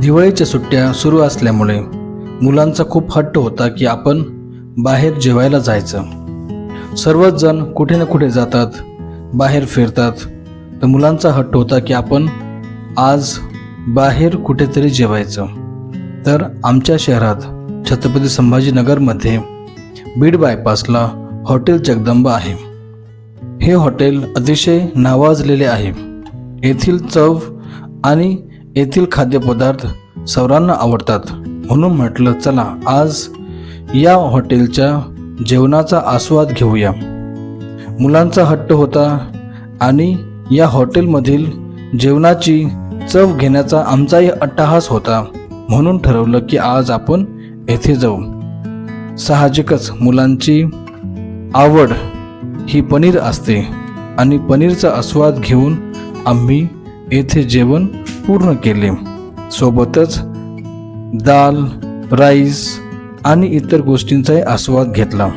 दिवाळीच्या सुट्ट्या सुरू असल्यामुळे मुलांचा खूप हट्ट होता की आपण बाहेर जेवायला जायचं. सर्वच जण कुठे ना कुठे जातात बाहेर फिरतात. तर मुलांचा हट्ट होता की आपण आज बाहेर कुठेतरी जेवायचं. तर आमच्या शहरात छत्रपती संभाजीनगरमध्ये बीड बायपासला हॉटेल जगदंबा आहे. हे हॉटेल अतिशय नावाजलेले आहे. येथील चव आणि येथील खाद्यपदार्थ सर्वांना आवडतात. म्हणून म्हटलं चला आज या हॉटेलच्या जेवणाचा आस्वाद घेऊया. मुलांचा हट्ट होता आणि या हॉटेलमधील जेवणाची चव घेण्याचा आमचाही अट्टहास होता. म्हणून ठरवलं की आज आपण येथे जाऊ. साहजिकच मुलांची आवड ही पनीर असते आणि पनीरचा आस्वाद घेऊन आम्ही येथे जेवण पूर्ण केले. सोबतच दाल राईस आणि इतर गोष्टींचाही आस्वाद घेतला.